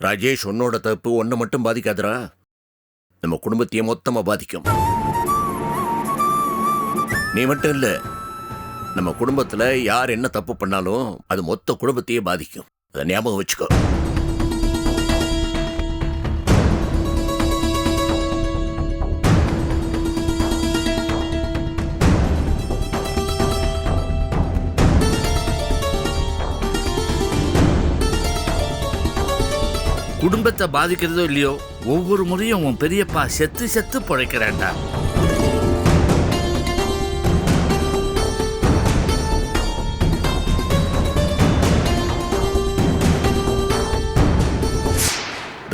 ராஜேஷ் உன்னோட தப்பு ஒன்றை மட்டும் பாதிக்காதடா. நம்ம குடும்பத்தையே மொத்தமா பாதிக்கும். நீ மட்டும் இல்லை நம்ம குடும்பத்துல யார் என்ன தப்பு பண்ணாலும் அது மொத்த குடும்பத்தையே பாதிக்கும். அதை ஞாபகம் வச்சுக்கோ. குடும்பத்தை பாதிக்கிறதோ இல்லையோ ஒவ்வொரு முறையும் உன் பெரியப்பா செத்து செத்து பிழைக்கிறான்டா.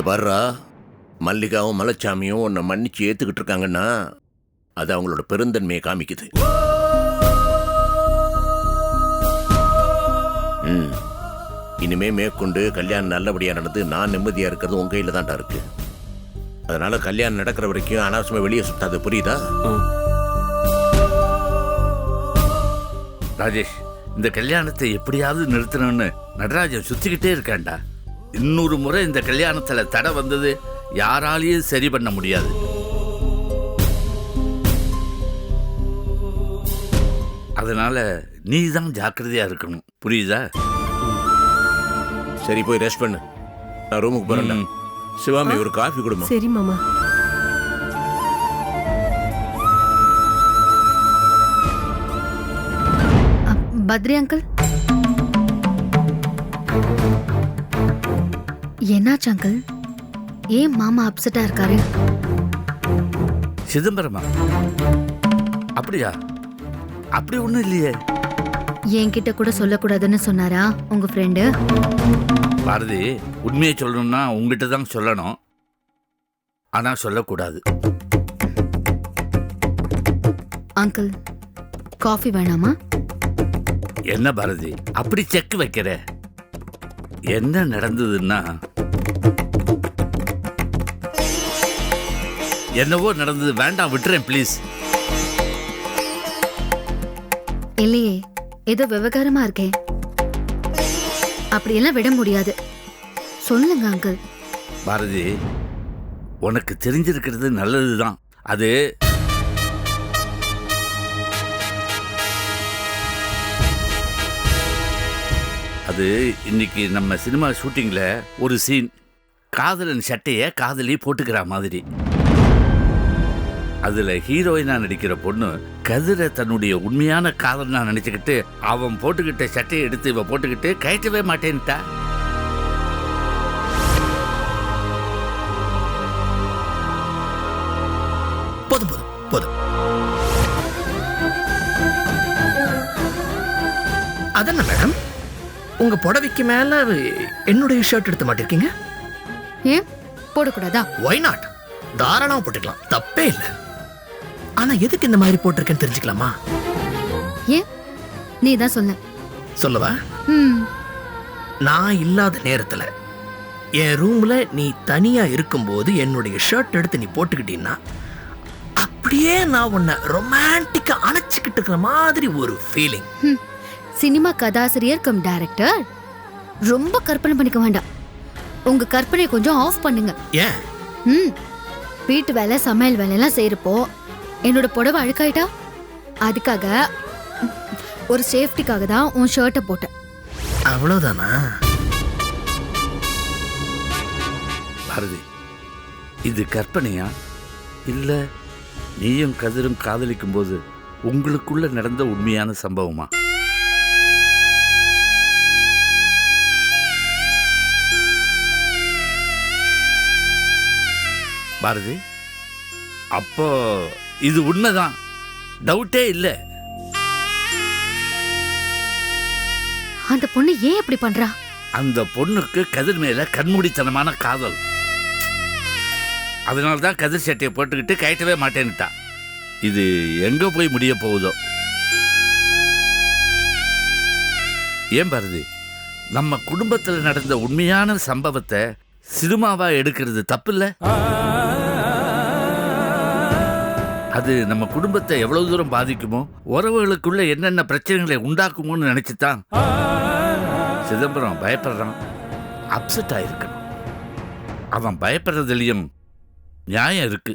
பாருடா மல்லிகாவும் மலைச்சாமியும் உன்னை மன்னிச்சு ஏத்துக்கிட்டு இருக்காங்கன்னா அது அவங்களோட பெருந்தன்மையை காமிக்குது. ம். இனிமே மேற்கொண்டு கல்யாணம் நல்லபடியா நடந்து நான் நிம்மதியா இருக்கிறது உங்க கையில தான்டா இருக்கு. அதனால கல்யாணம் நடக்கிற வரைக்கும் அனாவசியமா வெளியே சுத்தாது. புரியுதா? ராஜேஷ் இந்த கல்யாணத்தை எப்படியாவது நிறுத்தணும்னு நடராஜன் சுத்திக்கிட்டே இருக்கான்டா. இன்னொரு முறை இந்த கல்யாணத்துல தடை வந்தது யாராலையும் சரி பண்ண முடியாது. அதனால நீ தான் ஜாக்கிரதையா இருக்கணும். புரியுதா? சரி போய் ரெஸ்ட் பண்ணு. நான் ரூமுக்கு போறேன்டா. ம். சிவாமி ஒரு காஃபி கொடுமா? சரி மாமா. பத்ரி அங்கிள்? என்னாச்சு அங்கிள்? ஏன் மாமா அப்செட்டா இருக்காரு? சிதம்பரமா? அப்படியா? அப்படி ஒண்ணும் இல்லையே. என்கிட்ட கூட சொல்லக்கூடாதுன்னு சொன்னாரா உங்க ஃப்ரெண்டு பாரதி உண்மையை சொல்லணும்னா உங்ககிட்ட தான் சொல்லணும். ஆனா சொல்லக்கூடாது. அங்கிள் காஃபி வேணாமா? என்ன பாரதி அப்படி செக் வைக்கிற? என்ன நடந்ததுன்னா? என்னவோ நடந்தது வேண்டாம் விட்டுறேன் ப்ளீஸ் இல்லையே ஏதோ விவகாரமா இருக்கேன் அப்படியெல்லாம் விட முடியாது. சொல்லுங்க அங்கிள் பாரதி உனக்கு தெரிஞ்சிருக்கிறது நல்லதுதான். அது அது இன்னைக்கு நம்ம சினிமா ஷூட்டிங்கில் ஒரு சீன். காதலன் சட்டையை காதலி போட்டுக்கிற மாதிரி. அதுல ஹீரோயினா நடிக்கிற பொண்ணு கதிரை தன்னுடைய உண்மையான காதலனா நினைச்சுக்கிட்டு அவன் போட்டுக்கிட்ட சட்டையை எடுத்து இவ போட்டுக்கிட்டு கயட்டவே மாட்டேன்ட்டா. போதும் போதும் போதும். அதென்ன மேடம்? உங்க புடவைக்கு மேல என்னுடைய ஷர்ட் எடுத்து மாட்டிருக்கீங்க? ஏன்? போடக்கூடாதா? ஒய் நாட் தாராளமா போட்டுக்கலாம். தப்பே இல்லை. ஆனா எதுக்கு இந்த மாதிரி போட்டிருக்கேன்னு தெரிஞ்சுக்கலாமா? ஏன்? நீ தான் சொல்ல. சொல்லவா? நான் இல்லாத நேரத்துல என் ரூம்ல நீ தனியா இருக்கும்போது என்னுடைய ஷர்ட் எடுத்து நீ போட்டுக்கிட்டீன்னா அப்படியே நான் உன்னை ரொமான்டிக்கா அணைச்சிக்கிட்டு இருக்கிற மாதிரி ஒரு ஃபீலிங். சினிமா கதாசிரியர் கம் டைரக்டர் ரொம்ப கற்பனை பண்ணிக்க வேண்டாம். உங்க கற்பனை கொஞ்சம் ஆஃப் பண்ணுங்க. ஏன்? ம். வீட்டு வேலை சமையல் வேலையெல்லாம் செய்யறப்போ என்னோட புடவை அழுக்காயிட்டா? அதுக்காக ஒரு சேஃப்டிக்காக தான் உன் ஷர்ட்டை போட்டேன். அவ்வளோதானா பாரதி இது கற்பனையா? இல்லை நீயும் கதிரும் காதலிக்கும் போது உங்களுக்குள்ள நடந்த உண்மையான சம்பவமா? பாரதி அப்போ இது உண்மைதான். டவுட்டே இல்லை. அந்த பொண்ணு ஏன் இப்படி பண்றா? அந்த பொண்ணுக்கு கதிர் மேல கண்மூடித்தனமான காதல். அதனால தான் கதிர் சட்டையை போட்டுக்கிட்டு கயட்டவே மாட்டேன்னுட்டா. இது எங்க போய் முடிய போகுதோ? ஏன் பாரதி நம்ம குடும்பத்துல நடந்த உண்மையான சம்பவத்தை சினிமாவா எடுக்கிறது தப்பில்ல அது நம்ம குடும்பத்தை எவ்வளவு தூரம் பாதிக்குமோ உறவுகளுக்குள்ள என்னென்ன பிரச்சனைகளை உண்டாக்குமோன்னு நினைச்சுதான் சிதம்பரம் பயப்படுறான். அப்செட் ஆயிருக்கணும் அவன் பயப்படுறதுலயும் நியாயம் இருக்கு.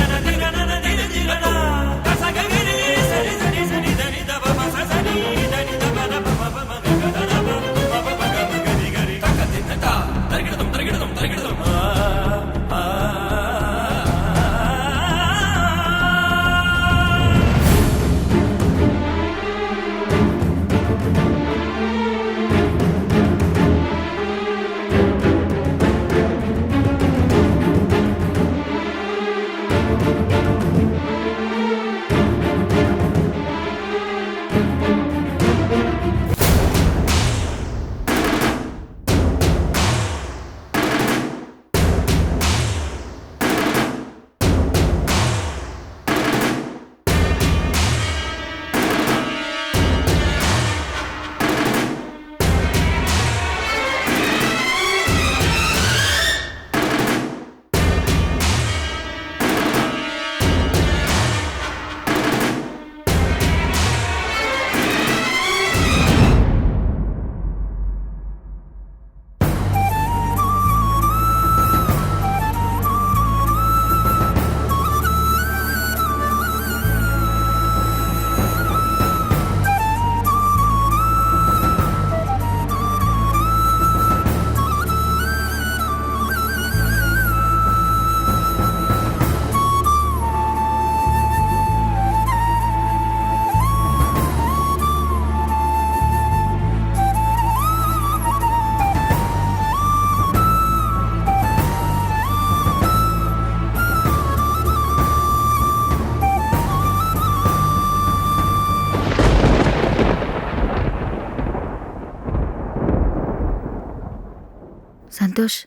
சந்தோஷ்.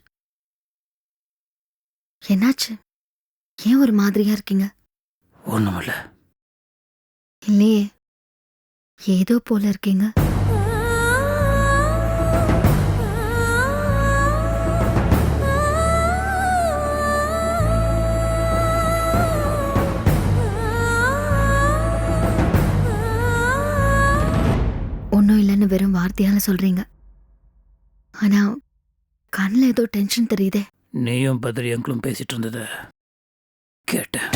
என்னாச்சு? ஏன் ஒரு மாதிரியா இருக்கீங்க? ஒண்ணுமில்ல. இல்லையே. ஏதோ போல இருக்கீங்க. ஒன்றும் இல்லைன்னு வெறும் வார்த்தையால சொல்றீங்க. ஆனா கண்ணில் ஏதோ டென்ஷன் தெரியுதே. நீயும் பத்ரி அங்கிளும் பேசிட்டு இருந்தத கேட்டேன்.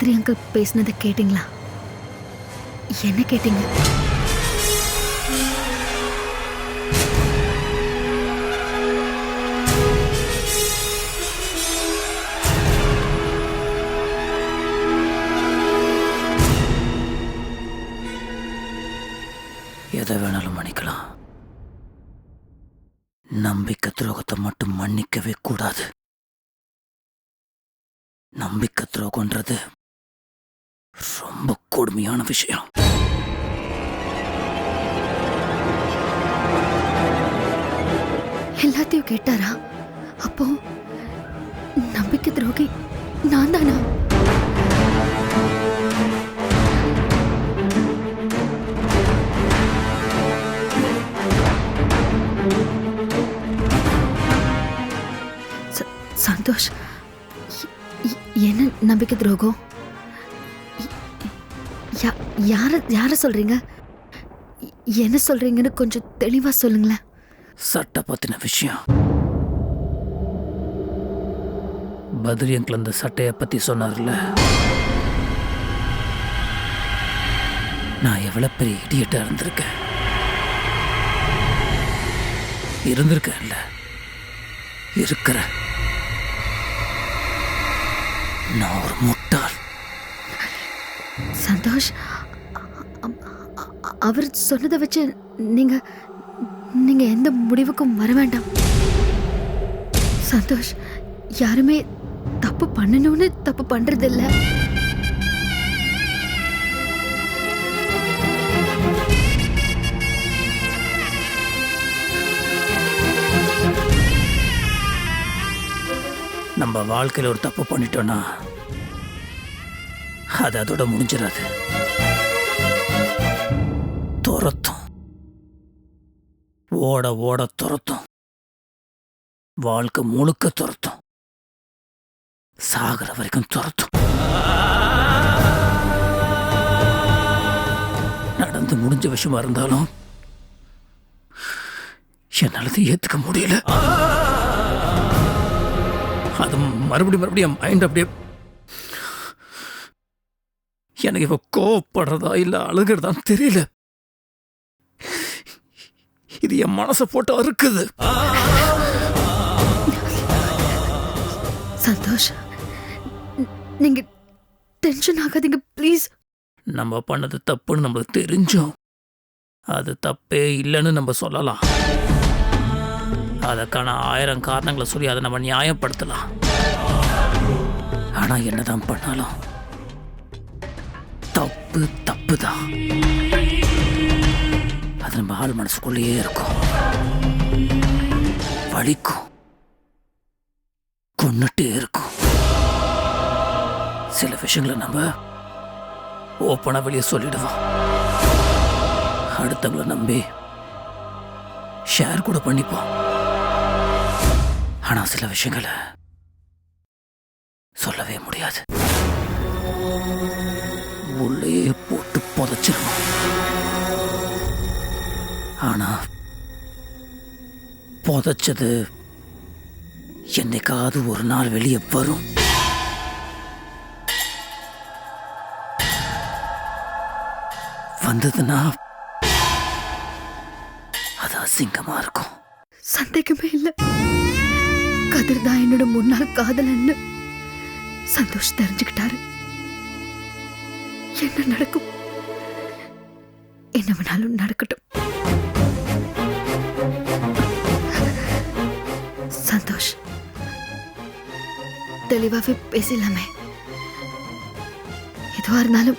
பத்ரி அங்கிள் பேசினதை கேட்டிங்களா? என்ன கேட்டீங்க? எதை வேணாலும் மன்னிக்கலாம். நம்பிக்கை துரோகத்தை மட்டும் மன்னிக்கவே கூடாது. நம்பிக்கை துரோகம்ன்றது ரொம்ப கொடுமையான விஷயம். எல்லாத்தையும் கேட்டாரா? அப்போ நம்பிக்கை துரோகி நான் தானா? சந்தோஷ் என்ன நம்பிக்கை துரோகம்? யார யார சொல்றீங்க? என்ன சொல்றீங்கன்னு கொஞ்சம் தெளிவா சொல்லுங்களேன். சட்ட பத்தின விஷயம். பத்ரி அங்கிள் அந்த சட்டையை பத்தி சொன்னார்ல. நான் எவ்வளவு பெரிய இடியட்டா இருந்திருக்கேன். இருந்திருக்கேன்ல. இருக்கிறேன். நான் ஒரு முட்டாள். சந்தோஷ் அவர் சொன்னதை வச்சு நீங்க நீங்க எந்த முடிவுக்கும் வர வேண்டாம். சந்தோஷ் யாருமே தப்பு பண்ணணும்னு தப்பு பண்றது இல்ல நம்ம வாழ்க்கையில் ஒரு தப்பு பண்ணிட்டோம்னா அது அதோட முடிஞ்சிடாது. ஓட ஓட துரத்தும். வாழ்க்கை முழுக்க துரத்தும். சாகிற வரைக்கும் துரத்தும். நடந்து முடிஞ்ச விஷயமா இருந்தாலும் என்னால் அதை ஏத்துக்க முடியல. அது மறுபடியும் மறுபடியும் மைண்ட் அப்படியே எனக்கு இப்போ கோவப்படுறதா இல்லை அழுகிறதான்னு தெரியல. இது என் மனசை போட்டு அறுக்குது. சந்தோஷ் ந- நீங்க டென்ஷன் ஆகாதீங்க ப்ளீஸ் நம்ம பண்ணது தப்புன்னு நம்மளுக்கு தெரிஞ்சோம். அது தப்பே இல்லைன்னு நம்ம சொல்லலாம். அதுக்கான ஆயிரம் காரணங்களை சொல்லி அதை நம்ம நியாயப்படுத்தலாம். ஆனா என்னதான் பண்ணாலும் தப்பு தப்பு தான் அது நம்ம ஆள் மனசுக்குள்ளேயே இருக்கும். வலிக்கும். கொண்டுட்டே இருக்கும். சில விஷயங்களை நம்ம ஓப்பனாக வெளியே சொல்லிடுவோம். அடுத்தவங்கள நம்பி ஷேர் கூட பண்ணிப்போம். ஆனால் சில விஷயங்களை சொல்லவே முடியாது. உள்ளே போட்டு புதைச்சிருவோம். ஆனா புதைச்சது என்னைக்காவது ஒரு நாள் வெளியே வரும். வந்ததுன்னா அது அசிங்கமா இருக்கும். சந்தேகமே இல்ல. கதிர் தான் என்னோட முன்னாள் காதலன்னு சந்தோஷ் தெரிஞ்சுக்கிட்டாரு. என்ன நடக்கும்? என்ன வேணாலும் நடக்கட்டும். தெளிவாவே பேசலாமே எதுவா இருந்தாலும்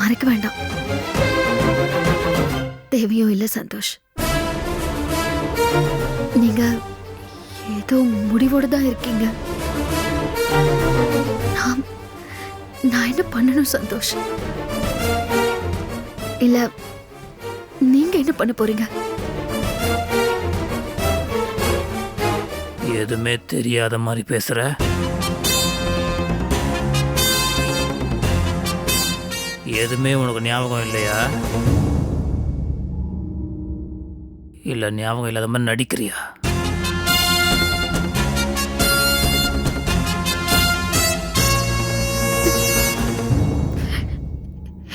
மறைக்க வேண்டாம். தேவையும் இல்லை சந்தோஷ். நீங்க ஏதோ முடிவோடு தான் இருக்கீங்க. நான் நான் என்ன பண்ணணும் சந்தோஷ்? இல்ல நீங்க என்ன பண்ண போறீங்க? எதுவுமே தெரியாத மாதிரி பேசுற. எதுவுமே உனக்கு ஞாபகம் இல்லையா? இல்ல ஞாபகம் இல்லாத மாதிரி நடிக்கிறியா?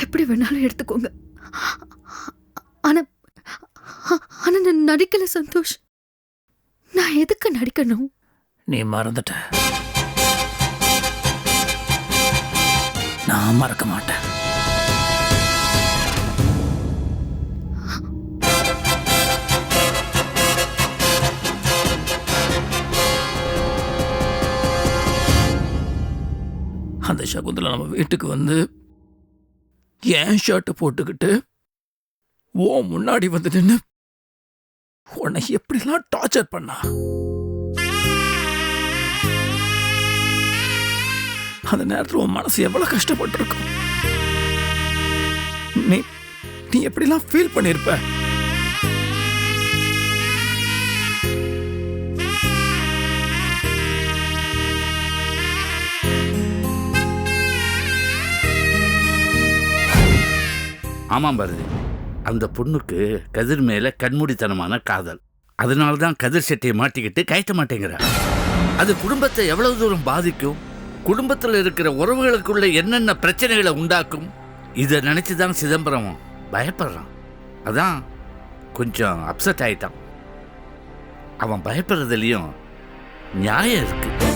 எப்படி வேணாலும் எடுத்துக்கோங்க. ஆனா ஆனா நான் நடிக்கல சந்தோஷ். நான் எதுக்கு நடிக்கணும்? நீ மறந்துட்ட. நான் மறக்க மாட்டேன். அந்த சகுந்தலா நம்ம வீட்டுக்கு வந்து ஏன் ஷர்ட்டு போட்டுக்கிட்டு ஓ முன்னாடி வந்து நின்று உன்னை எப்படிலாம் டார்ச்சர் பண்ணா? அந்த நேரத்தில் உன் மனசு எவ்வளோ கஷ்டப்பட்டிருக்கும். நீ நீ எப்படிலாம் ஃபீல் பண்ணியிருப்ப ஆமாம் பாரதி. அந்த பொண்ணுக்கு கதிர் மேலே கண்மூடித்தனமான காதல். அதனால தான் கதிர் செட்டியை மாட்டிக்கிட்டு கயட்ட மாட்டேங்கிறா. அது குடும்பத்தை எவ்வளவு தூரம் பாதிக்கும்? குடும்பத்தில் இருக்கிற உறவுகளுக்குள்ள என்னென்ன பிரச்சனைகளை உண்டாக்கும்? இதை நினைச்சு தான் சிதம்பரம் பயப்படுறான். அதான் கொஞ்சம் அப்செட் ஆயிட்டான். அவன் பயப்படுறதுலையும் நியாயம் இருக்குது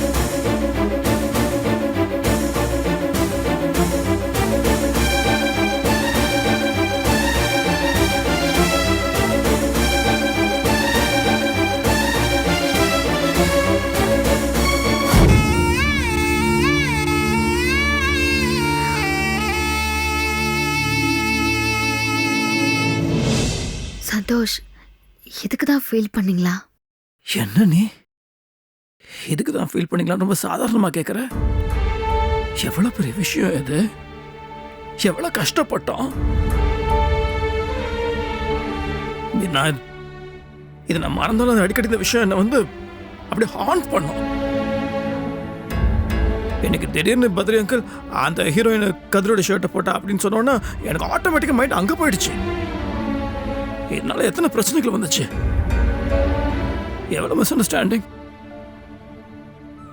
இதுக்கு தான் ஃபீல் பண்ணீங்களா? என்ன நீ? இதுக்கு தான் ஃபீல் பண்ணிக்கலாம் ரொம்ப சாதாரணமாக கேட்குற எவ்வளோ பெரிய விஷயம் இது? எவ்வளோ கஷ்டப்பட்டோம்? இது நான் இது நான் மறந்தாலும் அது அடிக்கடி இந்த விஷயம் என்னை வந்து அப்படியே ஹார்ன் பண்ணும். எனக்கு திடீர்னு பத்ரி அங்கிள் அந்த ஹீரோயின் கதிரோட ஷர்ட்டை போட்டா அப்படின்னு சொன்னோன்னா எனக்கு ஆட்டோமேட்டிக்காக மைண்ட் அங்கே போயிடுச்சு. இதனால எத்தனை பிரச்சனைகள் வந்துச்சு? எவ்வளோ மிஸ் அண்டர்ஸ்டாண்டிங்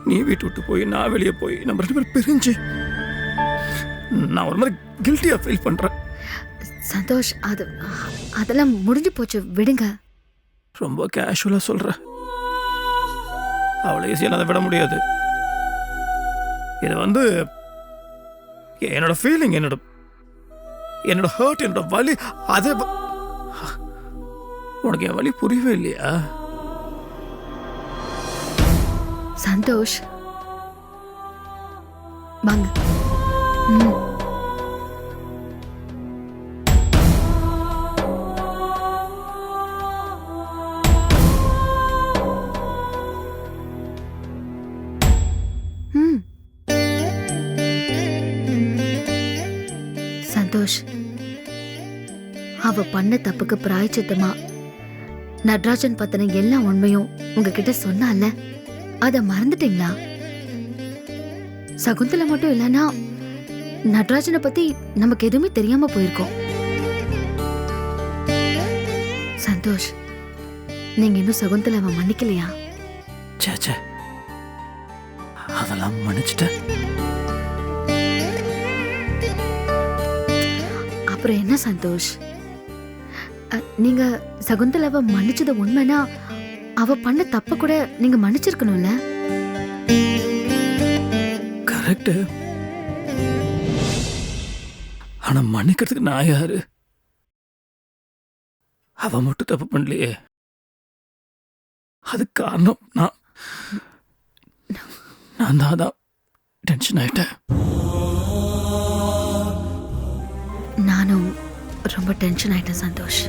நீ வீட்டு விட்டு போய் நான் வெளியே போய் நம்ம ரெண்டு பேரும் பிரிஞ்சு. நான் ஒரு மாதிரி கில்ட்டியாக ஃபீல் பண்ணுறேன் சந்தோஷ் அது அதெல்லாம் முடிஞ்சு போச்சு. விடுங்க. ரொம்ப கேஷுவலாக சொல்கிறேன் அவளை ஈஸியாக அதை விட முடியாது. இது வந்து என்னோட ஃபீலிங் என்னோட என்னோட ஹர்ட் என்னோட வலி அதை உனக்கு என் வலி புரியவே இல்லையா? சந்தோஷ். வாங்க. சந்தோஷ். அவ பண்ண தப்புக்கு பிராய்ச்சித்தமா நட்ராஜன் பத்தின எல்லா உண்மையும் உங்ககிட்ட சொன்னால அத மறந்துட்டீங்களா? சகுந்தலை மட்டும் இல்லனா நட்ராஜனை பத்தி நமக்கு எதுவுமே தெரியாம போயிருக்கோம். சந்தோஷ் நீங்க இன்னும் சகுந்தலாவை மன்னிக்கலையா? சே சே அதெல்லாம் மன்னிச்சிட்டேன். அப்புறம் என்ன சந்தோஷ்? நீங்க சகுந்தலாவை மன்னிச்சது உண்மைனா அவ பண்ண தப்ப கூட நீங்க மன்னிச்சிருக்கணும்ல? கரெக்ட் ஆனா மன்னிக்கிறதுக்கு நான் யாரு? அவ மட்டும் தப்பு பண்ணலையே. அது காரணம் நான் நான் தான் அதான் டென்ஷன் ஆயிட்டேன். ரொம்ப டென்ஷன் ஆயிட்டேன் சந்தோஷ்.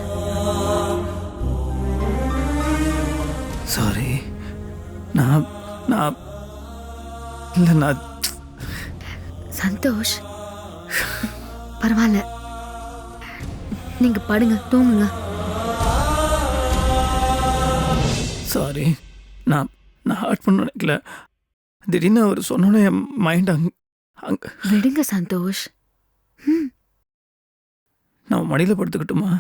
சாரி நான் நான் இல்லை நான் சந்தோஷ் பரவாயில்ல. நீங்க படுங்க தூங்குங்க. சாரி நான் நான் ஹர்ட் பண்ண நினைக்கல. திடீர்னு அவர் சொன்னோன்னே என் மைண்ட் அங் அங்க விடுங்க சந்தோஷ். ம், நான் மடியில் படுத்துக்கிட்டுமா?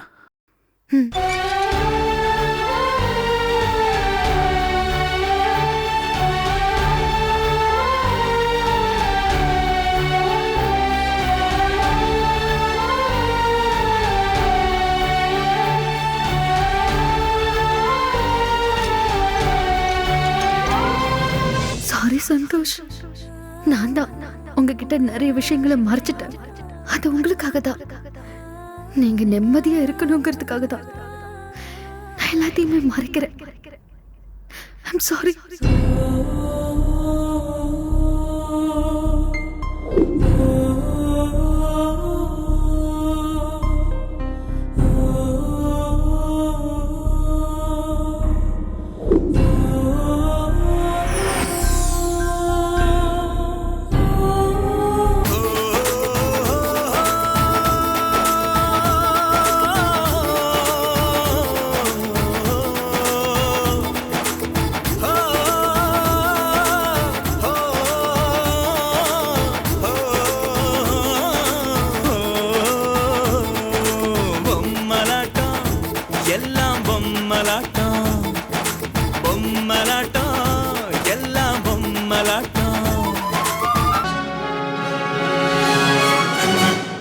சாரி சந்தோஷ். நான் தான் உங்ககிட்ட நிறைய விஷயங்களை மறைச்சிட்டேன். அது உங்களுக்காக தான் நீங்க நிம்மதியா இருக்கணுங்கிறதுக்காக தான். நான் எல்லாத்தையுமே மறைக்கிறேன். I'm sorry